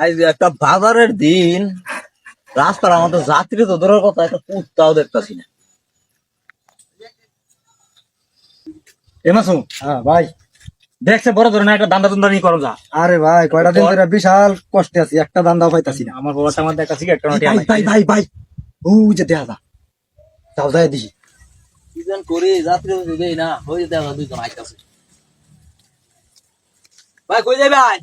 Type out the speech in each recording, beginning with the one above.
আজ একটা বাজারের দিন। রাস্তার আমাদের যাত্রী তো দূরের কথা একটা কুত্তাও দেখতেছি না। এ হ্যাঁ ভাই। দেখছে বড় ধরনের একটা দান্দা দুন্দা নিয়ে করো যা। আরে ভাই কয়টা দিন ধরে বিশাল কষ্টে আছি একটা দান্দাও পাইতাছি না। আমার বাবার সামনে একটা সিগারেট ভাই ভাই ভাই ভাই। ও যে দেখা যা। যাও যাই দিছি কি যেন যাত্রী তো দেই না হয়ে দুইজন আইতাছে। ভাই কই ভাই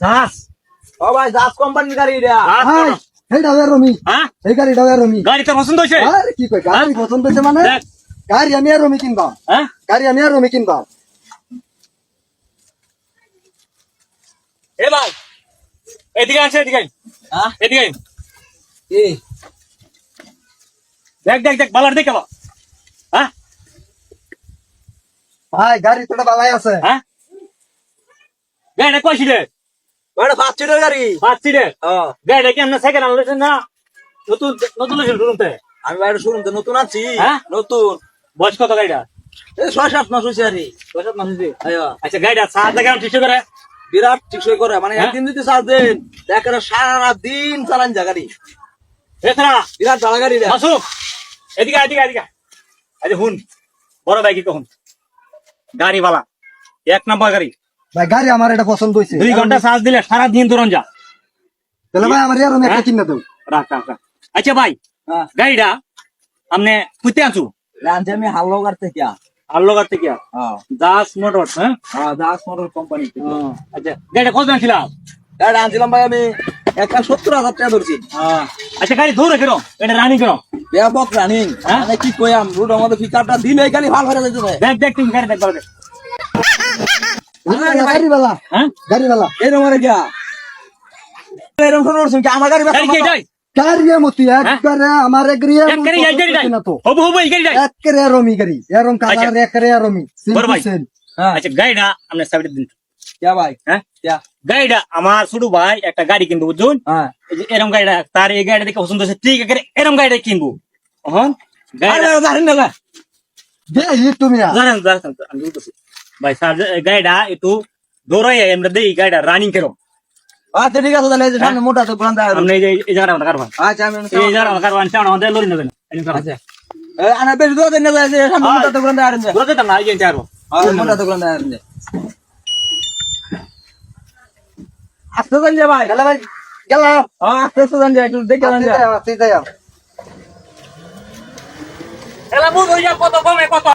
যাস ও ভাই দাস কোম্পানির গাড়ি এটা ভাই এইটা ওই রমি। হ্যাঁ? এই গাড়িটা ওই রমি। গাড়ি তো পছন্দ হয়েছে? আরে কি কই গাড়ি পছন্দ হয়েছে মানে? গাড়ি আমি আর রমি কিনবা হ্যাঁ? গাড়ি আমি আর রমি কিনবা এ ভাই এদিকে আছে এদিকে হ্যাঁ? এদিকে কি? দেখ দেখ দেখ বালার দেখ। হ্যাঁ? ভাই গাড়ি তোটা বালাই আছে। হ্যাঁ? গাড়িটা কয় সিটের ওটা পাঁচ সিটের গাড়ি। পাঁচ সিটের হ্যাঁ গাড়িটা কি সেকেন্ড আনলেছেন না নতুন নতুন লেছেন আমি বাইরে শুনুন নতুন আছি হ্যাঁ? নতুন। বয়স কত গাড়িটা ছয় সাত মাস হয়েছে আরে ছয় সাত মাস হয়েছে। আইয়া, আচ্ছা গাড়িটা সাত জায়গা ঠিক করে? বিরাট টিকসই করে মানে হ্যাঁ? একদিন যদি চার্জ দেন দেখেন সারা দিন চালান যা গাড়ি। বিরাট ভাড়া গাড়ি রে। মাসুক! এদিকে এদিকে এদিকে আচ্ছা হুন বড় ভাই কি কখন গাড়ি বালা এক নম্বর গাড়ি। ভাই গাড়ি আমার এটা পছন্দ হয়েছে দুই ঘণ্টা চার্জ দিলে সারা দিন দূরন যা। তাহলে ভাই আমার আর রমি একটা হ্যাঁ? কিনে দাও রাখ রাখ রাখ। আচ্ছা ভাই হ্যাঁ। গাড়িটা আপনি কুইতে আনছু? লাঞ্চে আমি হাল্লোগার থেকে। লোকার থেকে? হ্যাঁ। দাস মোটর হ্যাঁ? হ্যাঁ দাস মোটর কোম্পানি থেকে। আচ্ছা গাড়িটা কত দাম ছিল গাড়ি আনছিলাম ভাই আমি এক লাখ সত্তর হাজার টাকা ধরছি। আচ্ছা গাড়ি ধরে কেন? এটা রানিং কেন? ব্যাপক রানিং হ্যাঁ? মানে কি কইয়াম রুট আমাদের পিকআপটা দিলে ভালো হয়ে ভাই। দেখ দেখ তুমি গাড়ি দেখ দেখ। গাড়ি বালা গাড়ি বালা এরম আর গিয়া এরম কোন করছেন কি? আমার গাড়ি বালা কারিয়া মতি হ্যাঁ? একবারে আমার এগ্রিয়া একবারে এই গাড়ি না তো। হবু হবু এই গাড়ি একবারে রমি গাড়ি এরম আচ্ছা। কালার একবারে রমি। সিলসেন হ্যাঁ। আচ্ছা গাইডা আমরা সাবিত দিন কে ভাই? হ্যাঁ? কে? গাইডা আমার ছোট ভাই একটা গাড়ি কিনবো বুঝুন হ্যাঁ। এরম গাড়িটা তার এই গাড়িটা দেখে পছন্দ হচ্ছে ঠিক আছে এরম গাড়িটা কিনবো। হ্যাঁ তুমি ভাই গাড়িটা একটু দৌড়াই আমরা দেখি গাড়িটা রানিং কেরো আচ্ছা ঠিক আছে তাহলে সামনে মোটা তো আছে আপনি এই জায়গাটা আমরা কারবান আচ্ছা আমি এই জায়গাটা কারবান চাও আমাদের লরি নেবেন আচ্ছা। আনা বেশি দূর দেন না সামনে মোটা তো ব্রান্ড আছে। বুঝতে দিতাম না এই যে চারবো আর মোটা তো ব্রান্ড আছে। আস্তে যান যে ভাই। গেলে ভাই। গেল। হ্যাঁ আস্তে আস্তে যান যে একটু দেখে যান যে। তুই যাই এলা বুঝ হয়ে যা কত কমে কত